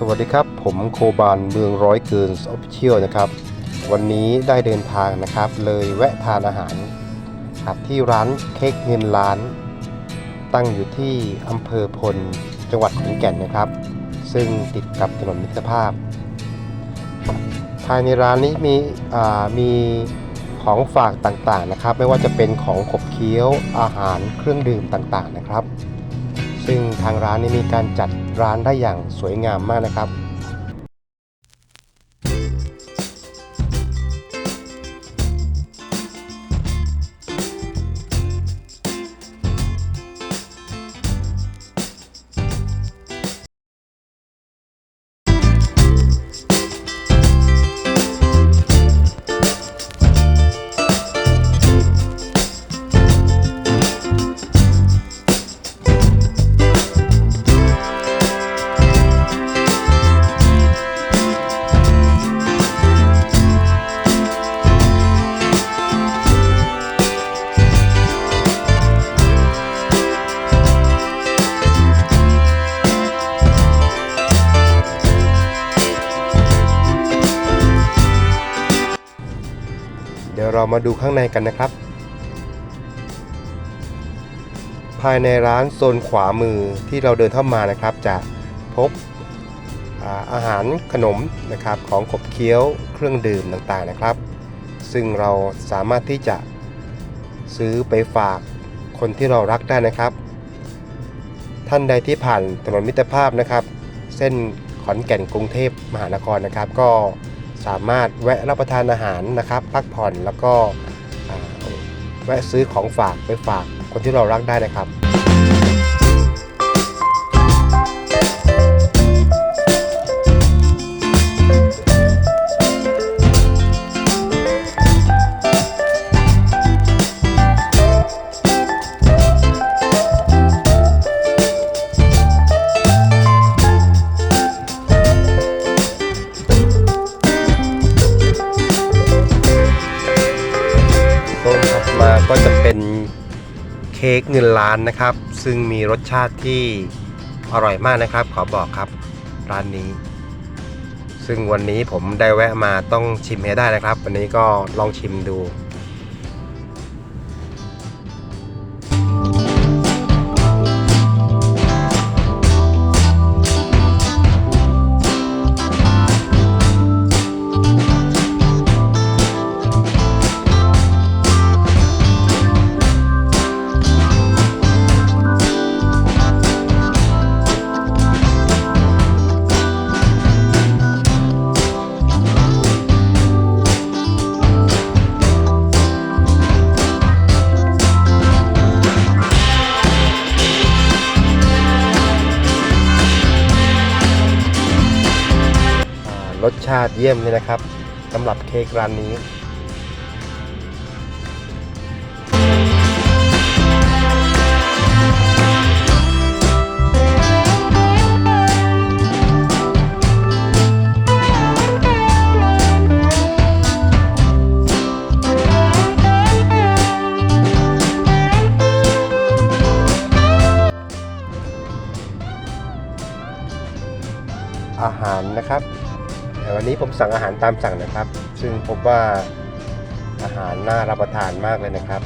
สวัสดีครับ ผมโคบานเมืองร้อยเกินออฟฟิเชียลนะครับ วันนี้ได้เดินทางนะครับ เลยแวะทานอาหารครับที่ร้านเค้กเงินล้าน ตั้งอยู่ที่อำเภอพลจังหวัดขอนแก่นนะครับ ซึ่งติดกับถนนมิตรภาพ ภายในร้านนี้มีอ่ามีของฝากต่างๆนะครับ ไม่ว่าจะเป็นของขบเคี้ยวอาหารเครื่องดื่มต่างๆนะครับ ซึ่งทางร้านนี้มีการจัดร้านได้อย่างสวยงามมากนะครับ เรามาดูข้างในกันนะครับ ภายในร้านโซนขวามือที่เราเดินเข้ามานะครับ จะพบอาหารขนมนะครับของขบเคี้ยวเครื่องดื่มต่างๆนะครับ ซึ่งเราสามารถที่จะซื้อไปฝากคนที่เรารักได้นะครับ ท่านใดที่ผ่านถนนมิตรภาพนะครับ เส้นขอนแก่นกรุงเทพมหานครนะครับ ก็ สามารถแวะรับประทานอาหารนะครับ พักผ่อนแล้วก็แวะซื้อของฝากไปฝากคนที่เรารักได้นะครับ ก็จะเป็นเค้กเงินล้านนะครับ ซึ่งมีรสชาติที่อร่อยมากนะครับ ขอบอกครับร้านนี้ ซึ่งวันนี้ผมได้แวะมาต้องชิมให้ได้นะครับ วันนี้ก็ลองชิมดู รสชาติเยี่ยมเลยนะครับสำหรับเค้กร้านนี้อาหารนะครับ แต่วันนี้ผมสั่งอาหารตามสั่งนะครับ ซึ่งพบว่าอาหารน่ารับประทานมากเลยนะครับ